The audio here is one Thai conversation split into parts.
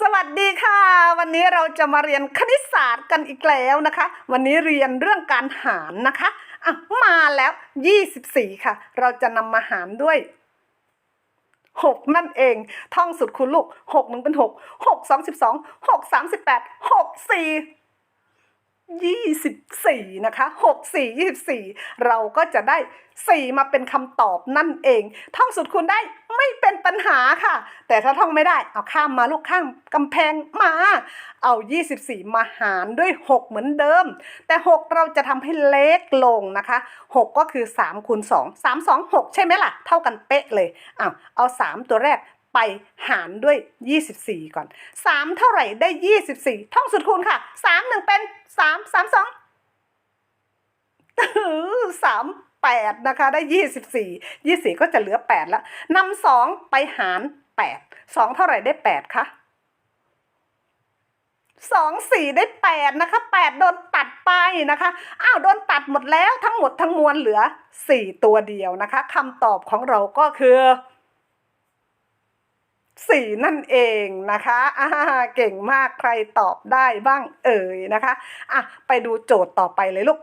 สวัสดีค่ะ วันนี้เราจะมาเรียนคณิตศาสตร์กันอีกแล้วนะคะ วันนี้เรียนเรื่องการหารนะคะอะมาแล้ว 24 ค่ะ เราจะนำมาหารด้วย 6 นั่นเอง ท่องสุดคุณลูก6หนึ่งเป็น 6 6 2 12 6 38 6 4 24 นะคะ 64 24 เราก็จะได้ 4 มาเป็นคำตอบนั่นเอง ท่องสุดคุณได้ไม่เป็นปัญหาค่ะ แต่ถ้าท่องไม่ได้ เอาข้ามมาลูกข้ามกำแพงมา เอา 24 มาหารด้วย 6 เหมือนเดิม แต่ 6 เราจะทำให้เล็กลงนะคะ 6 ก็คือ3คูณ2 3 2 6 ใช่ไหมล่ะ เท่ากันเป๊ะเลยอ้าวเอา 3 ตัวแรก ไปหารด้วย 24 ก่อน 3 เท่าไหร่ได้ 24 ท่องสุดคูณค่ะ 3 1 เป็น 3 3 2สามแปดนะคะได้ยี่สิบสี่ยี่สี่ก็จะเหลือแปดแล้วนำสองไปหารแปดสองเท่าไหร่ได้แปดคะสองสี่ได้แปดนะคะแปดโดนตัดไปนะคะอ้าวโดนตัดหมดแล้วทั้งหมดทั้งมวลเหลือสี่ตัวเดียวนะคะคำตอบของเราก็คือ สี่นั่นเองนะคะอ่าเก่งมากใครตอบได้บ้างเอ่ยนะคะอะไปดูโจทย์ต่อไปเลยลูก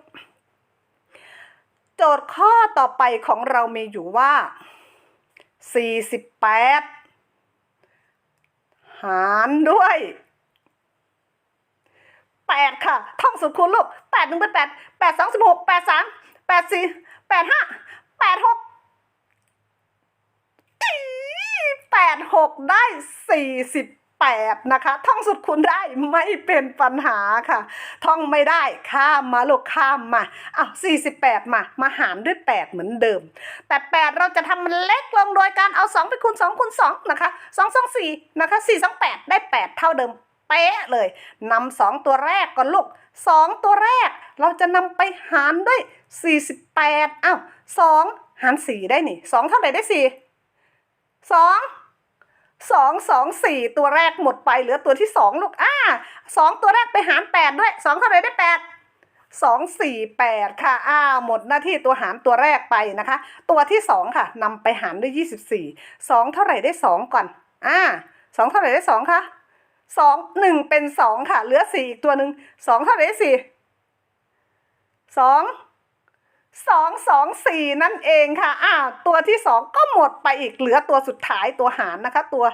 โจทย์ข้อต่อไปของเรามีอยู่ว่า 48 หารด้วย8ค่ะ ท่องสุดคูณลูก8 1เป็น8 8 2 16 8 3 8 4 8 5 8 6 8 6 ได้48นะคะ ท่องสุดคูณได้ไม่เป็นปัญหาค่ะ ท่องไม่ได้ข้ามมาลูกข้ามมาอ้าว48 มา มาหารด้วย 8 เหมือนเดิม แต่ 8 เราจะทำมันเล็กลงโดยการเอา 2 ไปคูณ2คูณ2นะคะ2 2 4นะคะ4 2 8 ได้ 8 เท่าเดิมเป๊ะเลยนำ2ตัวแรกก่อนลูก2ตัวแรก เราจะนำไปหารด้วย 48อ้าว2หาร4ได้นี่2เท่าไหร่ได้4 2 สองสองสี่ตัวแรกหมดไปเหลือตัวที่สองลูกอ่าสองตัวแรกไปหารแปดด้วยสองเท่าไหร่ได้แปดสองสี่แปดค่ะอ่าหมดหน้าที่ตัวหารตัวแรกไปนะคะ ตัวที่สองค่ะนำไปหารด้วยยี่สิบสี่สองเท่าไหร่ได้สองก่อนอ่าสองเท่าไหร่ได้สองคะสองหนึ่งเป็นสองค่ะ เหลือสี่อีกตัวหนึ่งสองเท่าไหร่ได้สี่สอง สองสองสี่นั่นเองค่ะอ่าตัวที่สองก็หมดไปอีกเหลือตัวสุดท้ายตัวหารนะคะ ตัว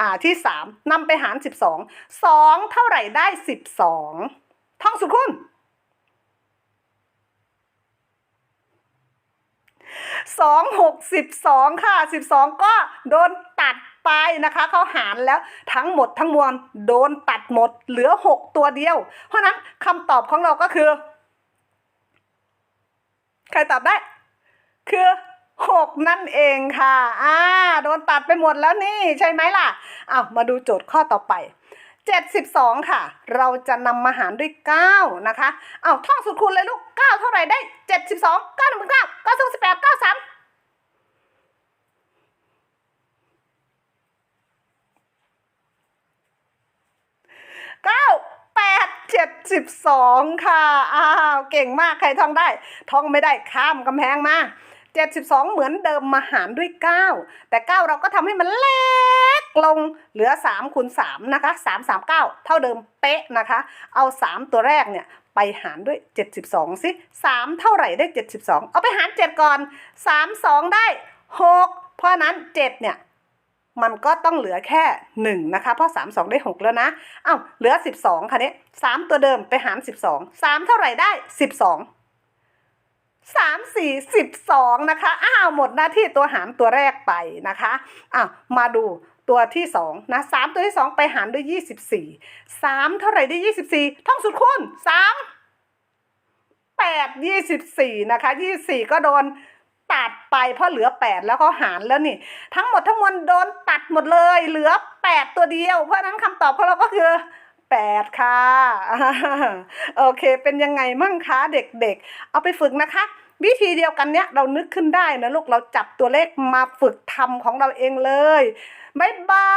อ่าที่สามนำไปหารสิบสองสองเท่าไหร่ได้สิบสองท่องสุดคุณสองหกสิบสองค่ะสิบสองก็โดนตัดไปนะคะเขาหารแล้วทั้งหมดทั้งมวลโดนตัดหมดเหลือหกตัวเดียว เพราะนั้นคำตอบของเราก็คือ รตอบได้ คือหกนั่นเองค่ะ อ่า โดนตัดไปหมดแล้วนี่ใช่ไหมล่ะเอามาดูโจทย์ข้อต่อไป 72 ค่ะ เราจะนำมาหารด้วย 9 นะคะ เอาท่องสุดคูณเลยลูก 9 เท่าไหร่ได้ 72 9 1 9 9 2 8 9 72 ค่ะ อ้าว เก่งมากใครท่องได้ ท่องไม่ได้ข้ามกำแพงมา 72 เหมือนเดิมมาหารด้วย 9 แต่ 9 เราก็ทำให้มันเล็กลงเหลือ3คูณ3นะคะ 3 3 9 เท่าเดิมเป๊ะนะคะ เอา 3 ตัวแรกเนี่ยไปหารด้วย 72 สิ 3 เท่าไหร่ได้ 72 เอาไปหาร 7 ก่อน 3 2 ได้ 6 เพราะนั้น 7 เนี่ย มันก็ต้องเหลือแค่1นะคะ เพราะ 3 2 ได้ 6 แล้วนะเอ้าเหลือ 12ค่ะเนี้ย3ตัวเดิมไปหาร 12 3 เท่าไหร่ได้ 12 3 4 12 นะคะ อ้าว หมดหน้าที่ตัวหารตัวแรกไปนะคะอ้าวมาดูตัวที่2นะ3ตัวที่ 2 ไปหารด้วย 24 3 เท่าไหร่ได้ 24 ท่องสุดคูณ3 8 24 นะคะ 24 ก็โดน ตัดไปเพราะเหลือ 8 แล้วก็หารแล้วนี่ ทั้งหมดทั้งมวลโดนตัดหมดเลย เหลือ 8 ตัวเดียว เพราะนั้นคำตอบของเราก็คือ8ค่ะ โอเค เป็นยังไงมั่งคะเด็กๆ เอาไปฝึกนะคะ วิธีเดียวกันเนี้ยเรานึกขึ้นได้นะลูกเราจับตัวเลขมาฝึกทำของเราเองเลย บ๊ายบาย